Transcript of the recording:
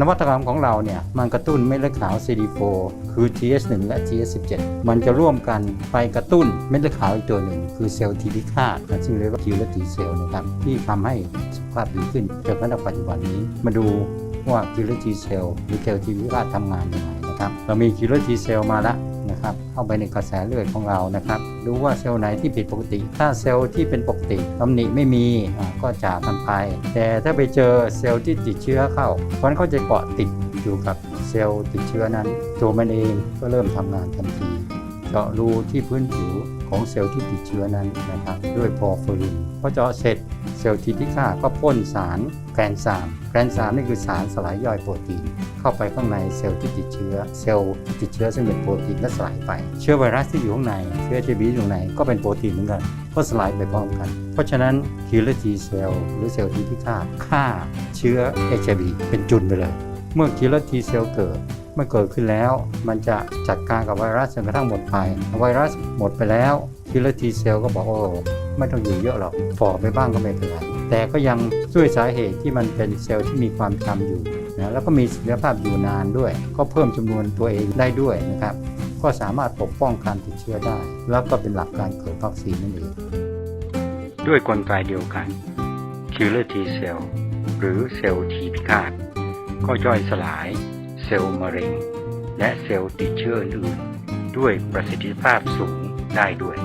นวัตกรรมของเราเนี่ยมันกระตุ้นเม็ดเลือดขาว CD4 คือ TS1 และ TS17 มันจะร่วมกันไปกระตุ้นเม็ดเลือดขาวอีกตัวหนึ่ง คือเซลล์ทีพิฆาตซึ่งเรียกว่าคิวแลตีเซลล์นะครับที่ทำให้สุขภาพดีขึ้นจนกระทั่งปัจจุบันนี้มาดูว่าคิวแลตีเซลล์หรือเซลล์ทีพิฆาตทำงานยังไงนะครับเรามีคิวแลตีเซลล์มาแล้ว นะครับ เข้าไปในกระแสเลือดของเรานะครับ ดูว่าเซลล์ไหนที่ผิดปกติ ถ้าเซลล์ที่เป็นปกติตำหนิไม่มีก็จากกันไป แต่ถ้าไปเจอเซลล์ที่ติดเชื้อเข้าเพราะนั้นเขาจะเกาะติดอยู่กับเซลล์ติดเชื้อนั้น ตัวมันเองก็เริ่มทำงานทันทีเจาะรูที่พื้นผิวของเซลล์ที่ติดเชื้อนั้นนะครับ ด้วยพอฟิรินพอเจาะเสร็จ ซลล์ทีที่ฆ่าก็พ่นสารแกรนสามแกรนสามนี่คือสารสลายย่อยโปรตีน เข้าไปข้างในเซลล์ที่ติดเชื้อ เซลล์ติดเชื้อซึ่งเป็นโปรตีนและสลายไป เชื้อไวรัสที่อยู่ข้างในเชื้อ HIV อยู่ข้างในก็เป็นโปรตีนเหมือนกันก็สลายไปพร้อมกัน เพราะฉะนั้นคิลเลอร์ทีเซลล์หรือเซลล์ที่พิฆาตฆ่าเชื้อ HIV เป็นจุนไปเลย เมื่อคิลเลอร์ทีเซลล์เกิดเมื่อเกิดขึ้นแล้ว มันจะจัดการกับไวรัสจนกระทั่งหมดไปไวรัสหมดไปแล้วคิลเลอร์ทีเซลล์ก็บอกโอ้ ไม่ต้องอยู่เยอะหรอกฝ่อไปบ้างก็ไม่เป็นไรแต่ก็ยังด้วยสาเหตุที่มันเป็นเซลล์ที่มีความจำอยู่นะแล้วก็มีศักยภาพอยู่นานด้วย ก็เพิ่มจำนวนตัวเองได้ด้วยนะครับ ก็สามารถปกป้องการติดเชื้อได้ แล้วก็เป็นหลักการเกิดวัคซีนนั่นเอง ด้วยกลไกเดียวกัน Killer T cell หรือเซลล์ทีพิฆาตก็ย่อยสลาย เซลล์มะเร็ง และเซลล์ติดเชื้ออื่นด้วยประสิทธิภาพสูงได้ด้วย